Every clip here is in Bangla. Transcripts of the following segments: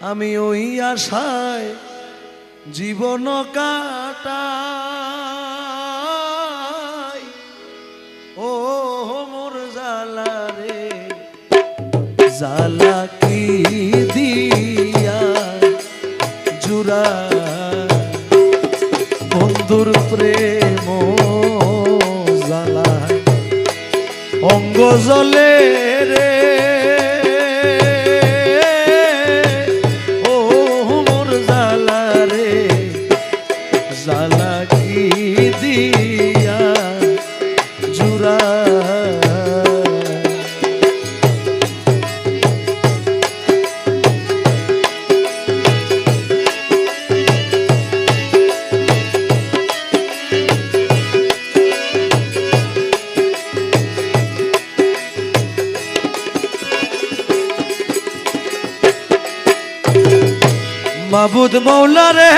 আমি ওই আশায় জীবন কাটাই। ও মোর জালা রে জালা কি দিয়া জুরা বন্ধুর প্রেম জালা অঙ্গ জলে রে। মাবুদ মৌলা রে।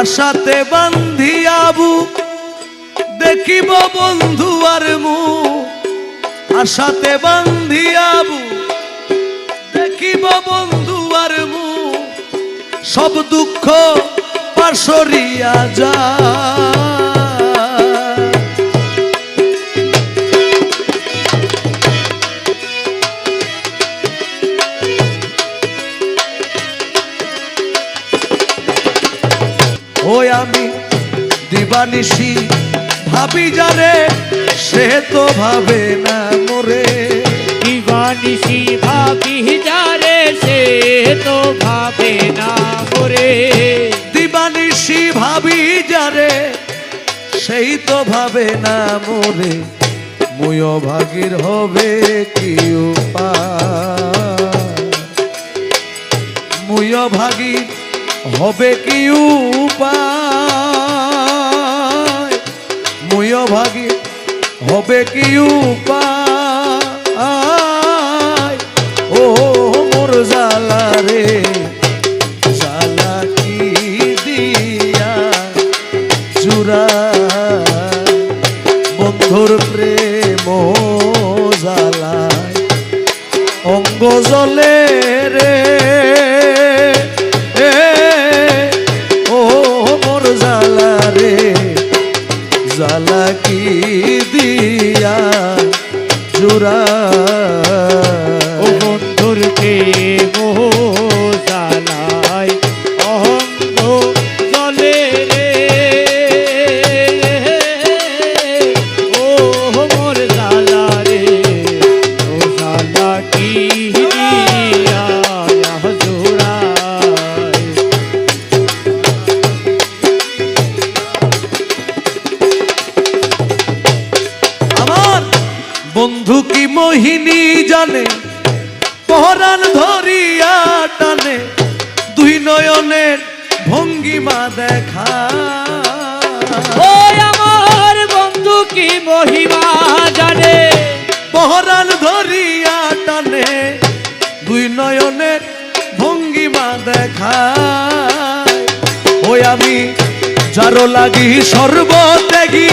আশাতে বান্ধিয়াবু দেখিব বন্ধু আর মু। আশাতে বান্ধিয়াবু দেখিব বন্ধু আর মু। সব দুঃখ পাশরিয়া যা ওই আমি দিবানিশি ভাবি যারে সে তো ভাবে না মোরে। দিবানিসি ভাবি যারে সে তো ভাবে না করে দিবানিশি ভাবি যারে সেই তো ভাবে না মোরে। মুয় ভাগির হবে কি উপায়? মুয় ভাগির হবে কি উপায়? মুয় ভাগির হবে কি উপায়? ও মোর জালা রে জালা কি দিয়া? চূড়া বন্ধুর প্রেম জালায় অঙ্গ জলে রে। জালা কি দিয়া জুরা বন্ধু কি মোহিনী জানে? পহরান ধরিয়া টানে দুই নয়নের ভঙ্গিমা দেখা। ও আমার বন্ধু কি মহিমা জানে? পহরান ধরিয়া টানে দুই নয়নের ভঙ্গিমা দেখা ওই আমি যারো লাগি সর্বত্যাগী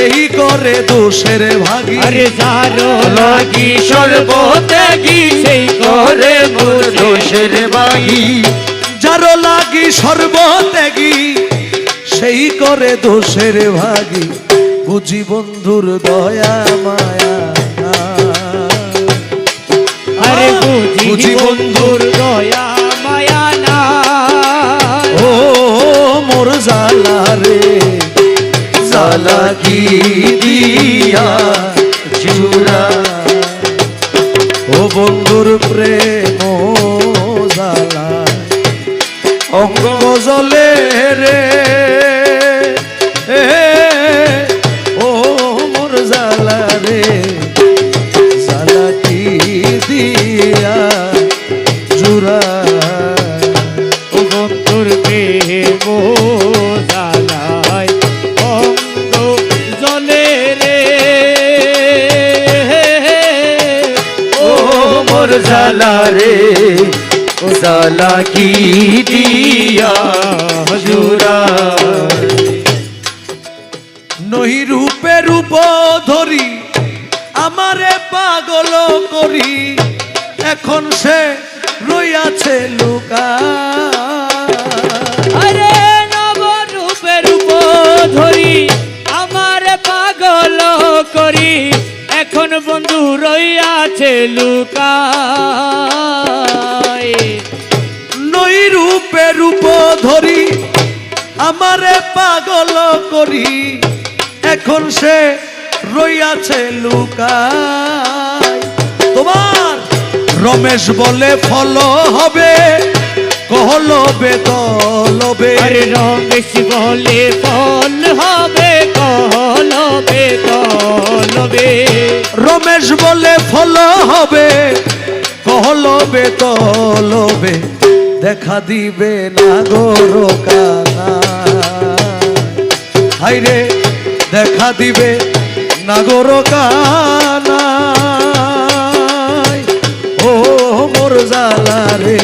সেই করে দোষের ভাগি। আরে যারো লাগি সর্বত্যাগী সেই করে মোর দোষের বাগি যারো লাগি সর্বত্যাগী সেই করে দোষের ভাগি। বুঝি বন্ধুর দয়া মায়া আরে বুঝি বুঝি বন্ধুর দয়া মায়া না। ও মোর জালা রে। কি দিয়া চূড়া ও বন্ধুর প্রেম জালা অঙ্গ জলে রে ও মোর জালা রে জালা কি দিয়া জুড়া ও বন্ধুর প্রেম সালাকি দিয়া হজুরা নহি রূপে রূপ ধরি আমারে পাগল করি এখন সে রইয়াছে লুকা আরে নব রূপে রূপ ধরি আমারে পাগল করি এখন বন্ধু রইয়াছে লুকা রূপে রূপ ধরি আমারে পাগল করি। এখন সে রইয়াছে লুকায়। তোমার রমেশ বলে ফল হবে কহলবে তলবে আরে রমেশ বলে ফল হবে কলবে কলবে রমেশ বলে ফল হবে কহলবে তলবে দেখা দিবে না গোরো কানা হাইরে, দেখা দিবে না গোরো কানা ও মোর জালা রে